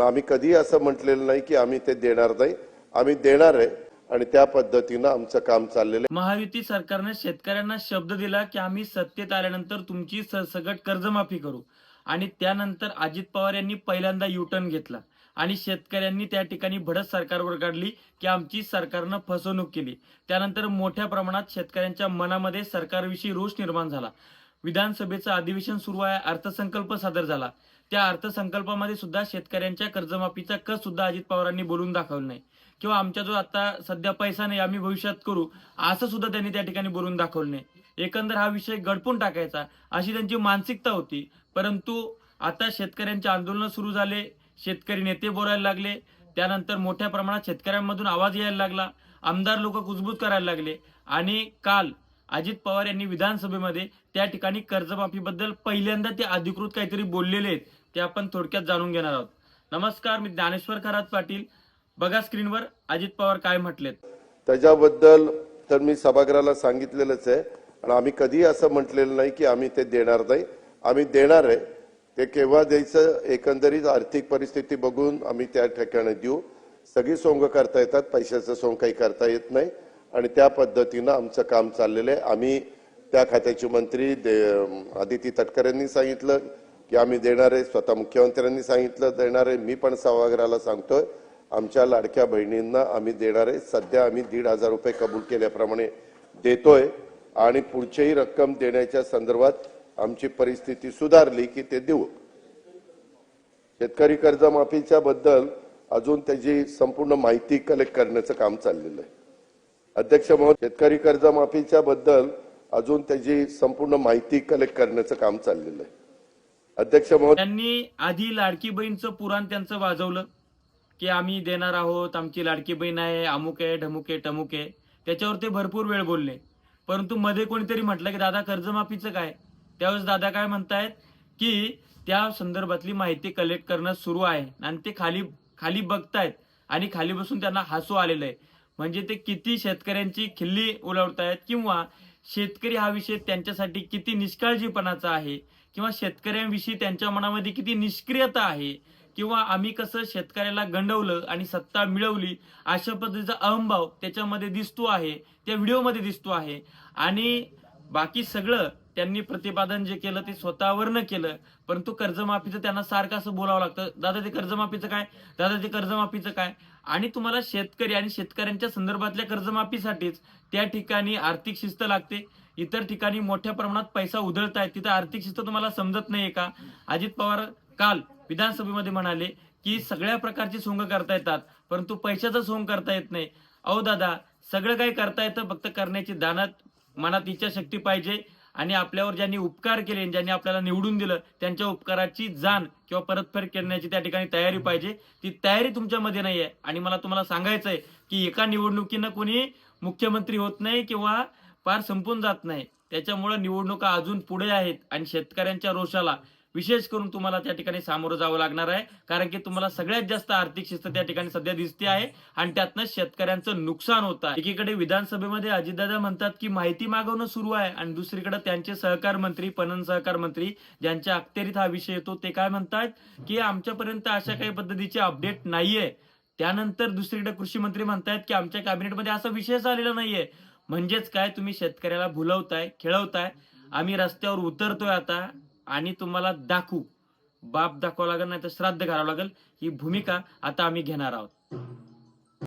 आणि आम्ही कधीही असं म्हटलेलं नाही की आम्ही ते देणार नाही. आम्ही देणार आहे आणि त्या पद्धतीनं आमचं काम चाललेलं आहे. महायुती सरकारने शेतकऱ्यांना शब्द दिला की आम्ही सत्तेत आल्यानंतर तुमची सरसकट कर्जमाफी करू. आणि त्यानंतर अजित पवार यांनी पहिल्यांदा युटर्न घेतला. आणि शेतकऱ्यांनी त्या ठिकाणी भडत सरकारवर काढली की आमची सरकारनं फसवणूक केली. त्यानंतर मोठ्या प्रमाणात शेतकऱ्यांच्या मनामध्ये सरकारविषयी रोष निर्माण झाला. विधानसभेचं अधिवेशन सुरू आहे अर्थसंकल्प सादर झाला. त्या अर्थसंकल्पामध्ये सुद्धा शेतकऱ्यांच्या कर्जमाफीचा कस सुद्धा अजित पवारांनी बोलून दाखवलं नाही. किंवा आमच्या जो आता सध्या पैसा नाही आम्ही भविष्यात करू असं सुद्धा त्यांनी त्या ठिकाणी बोलून दाखवलं नाही. एकंदर हा विषय गडपून टाकायचा अशी त्यांची मानसिकता होती. परंतु आता शेतकऱ्यांचे आंदोलन सुरू झाले शेतकरी नेते बोलायला लागले त्यानंतर मोठ्या प्रमाणात शेतकऱ्यांमधून आवाज यायला लागला आमदार लोक कुजबूज करायला लागले आणि काल अजित पवार यांनी विधानसभेमध्ये त्या ठिकाणी कर्जमाफीबद्दल पहिल्यांदा ते अधिकृत काहीतरी बोललेले आहेत ते आपण थोडक्यात जाणून घेणार आहोत. नमस्कार मी ज्ञानेश्वर खरात पाटील. बघा स्क्रीनवर अजित पवार काय म्हटलेत. त्याच्याबद्दल तर मी सभागृहाला सांगितलेलंच आहे आणि आम्ही कधीही असं म्हटलेलं नाही की आम्ही ते देणार नाही. आम्ही देणार आहे. ते केव्हा द्यायचं एकंदरीत आर्थिक परिस्थिती बघून आम्ही त्या ठिकाणी देऊ. सगळी सोंग करता येतात पैशाचं सोंग काही करता येत नाही. आणि त्या पद्धतीनं आमचं काम चाललेलं आहे. आम्ही त्या खात्याचे मंत्री दे- आदिती तटकरेंनी सांगितलं की आम्ही देणारे स्वतः मुख्यमंत्र्यांनी सांगितलं देणारे मी पण सभागृहाला सांगतोय आमच्या लाडक्या बहिणींना आम्ही देणारे सध्या आम्ही दीड हजार रुपये कबूल केल्याप्रमाणे देतोय आणि पुढचीही रक्कम देण्याच्या संदर्भात आमची परिस्थिती सुधारली की ते देऊ. शेतकरी कर्जमाफीच्या बद्दल अजून त्याची संपूर्ण माहिती कलेक्ट करण्याचं काम चाललेलं आहे. अध्यक्ष महोदय शेतकरी कर्जमाफीच्या बद्दल अजून त्याची संपूर्ण माहिती कलेक्ट करण्याचं काम चाललेलं आहे. अध्यक्ष महोदय त्यांनी आधी लाडकी बहीणचं पुराण त्यांचं वाजवलं की आम्ही देणार आहोत आमची लाडकी बहीण आहे अमुक आहे ढमुक आहे टमुक आहे. त्याच्यावर ते भरपूर वेळ बोलले. परंतु मध्ये कोणीतरी म्हटलं की दादा कर्जमाफीचं काय? त्यावेळेस दादा काय म्हणतायत की त्या संदर्भातली माहिती कलेक्ट करणं सुरू आहे. आणि ते खाली खाली बघतायत आणि खाली बसून त्यांना हसू आलेलं आहे. म्हणजे ते किती शेतकऱ्यांची खिल्ली उलवतायत किंवा शेतकरी हा विषय त्यांच्यासाठी किती निष्काळजीपणाचा आहे किंवा शेतकऱ्यांविषयी त्यांच्या मनामध्ये किती निष्क्रियता आहे किंवा आम्ही कसं शेतकऱ्याला गंडवलं आणि सत्ता मिळवली अशा पद्धतीचा अहंभाव त्याच्यामध्ये दिसतो आहे त्या व्हिडिओमध्ये दिसतो आहे. आणि बाकी सगळं त्यांनी प्रतिपादन जे केलं ते स्वतःवरनं केलं परंतु कर्जमाफीचं त्यांना सारखं असं बोलावं लागतं. दादा ते कर्जमाफीचं काय? दादा ते कर्जमाफीचं काय? आणि तुम्हाला शेतकरी आणि शेतकऱ्यांच्या संदर्भातल्या कर्जमाफीसाठीच त्या ठिकाणी आर्थिक शिस्त लागते. इतर ठिकाणी मोठ्या प्रमाणात पैसा उधळत आहे तिथं आर्थिक शिस्त तुम्हाला समजत नाहीये का? अजित पवार काल विधानसभेमध्ये म्हणाले की सगळ्या प्रकारची सोंग करता येतात परंतु पैशाचा सोंग करता येत नाही. अहो दादा सगळं काही करता येतं फक्त करण्याची दानात मनात इच्छाशक्ती पाहिजे. आणि आपल्यावर ज्यांनी उपकार केले ज्यांनी आपल्याला निवडून दिलं त्यांच्या उपकाराची जाण किंवा परतफेड करण्याची त्या ठिकाणी तयारी पाहिजे. ती तयारी तुमच्यामध्ये नाहीये. आणि मला तुम्हाला सांगायचं आहे की एका निवडणुकीनं कोणी मुख्यमंत्री होत नाही किंवा पार संपून जात नाही. त्याच्यामुळे निवडणुका अजून पुढे आहेत आणि शेतकऱ्यांच्या रोषाला विशेष करून तुम्हाला त्या ठिकाणी सामोरं जावं लागणार आहे. कारण की तुम्हाला सगळ्यात जास्त आर्थिक शिस्त त्या ठिकाणी सध्या दिसते आहे आणि त्यातनं शेतकऱ्यांचं नुकसान होत आहे. एकीकडे विधानसभेमध्ये अजितदादा म्हणतात की माहिती मागवणं सुरू आहे आणि दुसरीकडे त्यांचे सहकार मंत्री पणन सहकार मंत्री ज्यांच्या अखत्यारीत हा विषय येतो ते काय म्हणतात की आमच्यापर्यंत अशा काही पद्धतीचे अपडेट नाहीये. त्यानंतर दुसरीकडे कृषी मंत्री म्हणतायत की आमच्या कॅबिनेटमध्ये असा विषय आलेला नाहीये. म्हणजेच काय? तुम्ही शेतकऱ्याला भुलवताय खेळवताय. आम्ही रस्त्यावर उतरतोय आता. आणि तुम्हाला दाखवू. बाप दाखवावं लागेल नाही तर श्राद्ध घालावं लागेल. ही भूमिका आता आम्ही घेणार आहोत.